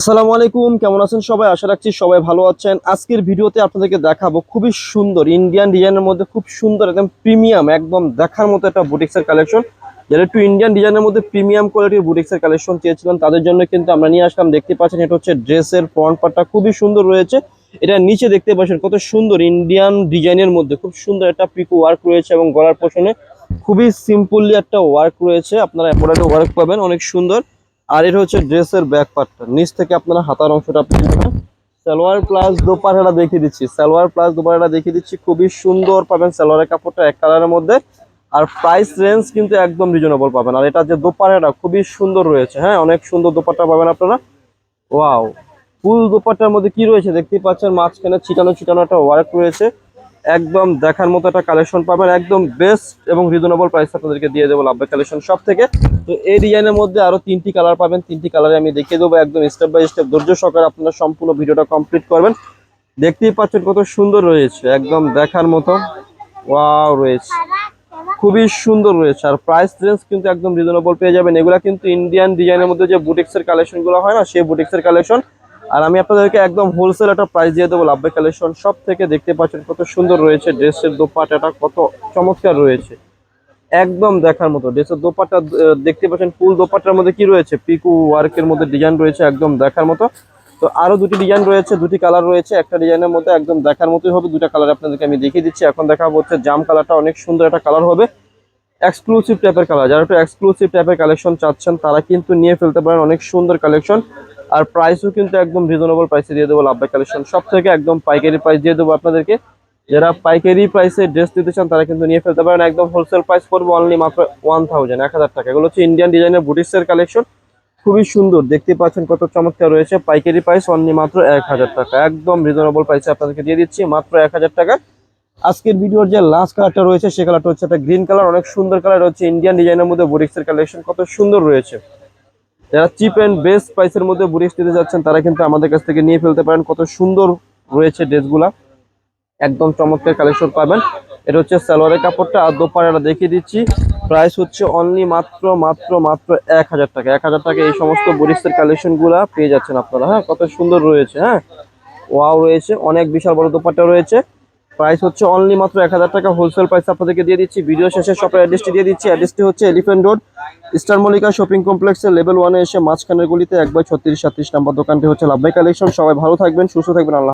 আসসালামু আলাইকুম, কেমন আছেন সবাই? আশা রাখছি সবাই ভালো আছেন। আজকের ভিডিওতে আপনাদেরকে দেখাবো খুবই সুন্দর ইন্ডিয়ান ডিজাইনের মধ্যে খুব সুন্দর একদম প্রিমিয়াম একদম দেখার মতো একটা বুটিক্সের কালেকশন যারা একটু ইন্ডিয়ান ডিজাইনের মধ্যে প্রিমিয়াম কোয়ালিটির বুটিক্সের কালেকশন চেয়েছিলেন, তাদের জন্য কিন্তু আমরা নিয়ে আসলাম। দেখতে পাচ্ছেন, এটা হচ্ছে ড্রেসের ফ্রন্ট পার্টটা খুবই সুন্দর রয়েছে। এটা নিচে দেখতে পাচ্ছেন, কত সুন্দর ইন্ডিয়ান ডিজাইনের মধ্যে খুব সুন্দর একটা পিকো ওয়ার্ক রয়েছে এবং গলার পোষণে খুবই সিম্পলি একটা ওয়ার্ক রয়েছে। আপনারা এমব্রয়ডারি ওয়ার্ক পাবেন, অনেক সুন্দর। আর এটা হচ্ছে ড্রেসের ব্যাক পার্টটা নিচ থেকে আপনারা হাতার অংশটা যাবেন সালোয়ার প্লাস দোপারহাটা দেখিয়ে দিচ্ছি। সালোয়ার প্লাস দোপারহাটা দেখিয়ে দিচ্ছি। খুবই সুন্দর পাবেন সালোয়ারের কাপড়টা এক কালারের মধ্যে। আর প্রাইস রেঞ্জ কিন্তু একদম রিজনেবল পাবেন। আর এটা যে দোপারহাটা খুবই সুন্দর রয়েছে। হ্যাঁ অনেক সুন্দর দোপাট্টা পাবেন আপনারা। ওয়াও ফুল দোপাট্টার মধ্যে কি রয়েছে? দেখতেই পাচ্ছেন, মাঝখানে ছিটানো ছিটানো একটা ওয়ার্ক রয়েছে। একদম দেখার মতো একটা কালেকশন পাবেন, একদম বেস্ট এবং রিজনেবল প্রাইস আপনাদেরকে দিয়ে দেবো লাভবে কালেকশন সব থেকে। তো এই ডিজাইনের মধ্যে আরও তিনটি কালার পাবেন, তিনটি কালারে আমি দেখিয়ে দেবো, একদম স্টেপ বাই স্টেপ ধৈর্য সহকারে আপনারা সম্পূর্ণ ভিডিওটা কমপ্লিট করবেন। দেখতেই পাচ্ছেন কত সুন্দর রয়েছে, একদম দেখার মতো। ওয়াও রয়েছে। খুবই সুন্দর রয়েছে, আর প্রাইস রেঞ্জ কিন্তু একদম রিজনেবল পেয়ে যাবেন। এগুলা কিন্তু ইন্ডিয়ান ডিজাইনের মধ্যে যে বুটিক্সের কালেকশনগুলো হয় না, সেই বুটিক্সের কালেকশন আর আমি আপনাদেরকে একদম হোলসেল একটা প্রাইস দিয়ে দেবো লাভবে কালেকশন সব থেকে দেখতে পাচ্ছেন কত সুন্দর রয়েছে ড্রেসের দোপাটাটা কত চমৎকার রয়েছে। একদম দেখার মতো, ড্রেসের দোপাট্টা দেখতে পাচ্ছেন ফুল দোপাট্টার মধ্যে কি রয়েছে? পিকু ওয়ার্কের মধ্যে ডিজাইন রয়েছে একদম দেখার মতো। তো আরও দুটি ডিজাইন রয়েছে, দুটি কালার রয়েছে। একটা ডিজাইনের মধ্যে একদম দেখার মতোই হবে, দুটা কালার আপনাদেরকে আমি দেখিয়ে দিচ্ছি। এখন দেখা হচ্ছে জাম কালারটা অনেক সুন্দর একটা কালার হবে। এক্সক্লুসিভ টাইপের কালার যারা একটু এক্সক্লুসিভ টাইপের কালেকশন চাচ্ছেন, তারা কিন্তু নিয়ে ফেলতে পারেন অনেক সুন্দর কালেকশন আর প্রাইসও কিন্তু একদম রিজনেবল প্রাইসে দিয়ে দেবো লাভবাই কালেকশন সব থেকে একদম পাইকারি প্রাইস দিয়ে দেবো আপনাদেরকে। যারা পাইকারি প্রাইসে ড্রেস দিতে চান, তারা কিন্তু নিয়ে ফেলতে পারেন। একদম হোলসেল প্রাইস পড়বে অনলি মাত্র ওয়ান থাউজেন্ড এক হাজার টাকা। এগুলো হচ্ছে ইন্ডিয়ান ডিজাইনের বুটিক্সের কালেকশন খুবই সুন্দর। দেখতে পাচ্ছেন কত চমৎকার রয়েছে। পাইকারি প্রাইস অনলি মাত্র এক হাজার টাকা। একদম রিজনেবল প্রাইসে আপনাদেরকে দিয়ে দিচ্ছি মাত্র এক হাজার টাকা। আজকের ভিডিওর যে লাস্ট কালারটা রয়েছে, সে কালারটা হচ্ছে একটা গ্রিন কালার অনেক সুন্দর কালার হচ্ছে ইন্ডিয়ান ডিজাইনের মধ্যে বুটিক্সের কালেকশন কত সুন্দর রয়েছে। যারা চিপ অ্যান্ড বেস্ট প্রাইসের মধ্যে বুটিক্স দিতে যাচ্ছেন, তারা কিন্তু আমাদের কাছ থেকে নিয়ে ফেলতে পারেন। কত সুন্দর রয়েছে ড্রেসগুলা একদম চমৎকার কালেকশন পাবেন। এটা হচ্ছে সালোয়ারের কাপড়টা, আর দোপাড়াটা দেখিয়ে দিচ্ছি। প্রাইস হচ্ছে অনলি মাত্র মাত্র মাত্র এক হাজার টাকা। এক হাজার টাকা এই সমস্ত বুটিক্সের কালেকশনগুলা পেয়ে যাচ্ছেন আপনারা। হ্যাঁ কত সুন্দর রয়েছে হ্যাঁ। ওয়াও রয়েছে, অনেক বিশাল বড় দোপাট্টা রয়েছে। প্রাইস হচ্ছে অনলি মাত্র এক হাজার টাকা হোলসেল প্রাইস আপনাদেরকে দিয়ে দিচ্ছি। ভিডিও শেষে শপের অ্যাড্রেসটি দিয়ে দিচ্ছি। অ্যাড্রেসটি হচ্ছে Elephant Road Star Mallika shopping কমপ্লেক্সের লেভেল ওয়ানে এসে মাঝখানের গুলিতে একবার ছত্রিশ সাতত্রিশ নাম্বার দোকানটি হচ্ছে লাভবাই কালেকশন সবাই ভালো থাকবেন, সুস্থ থাকবেন, আল্লাহ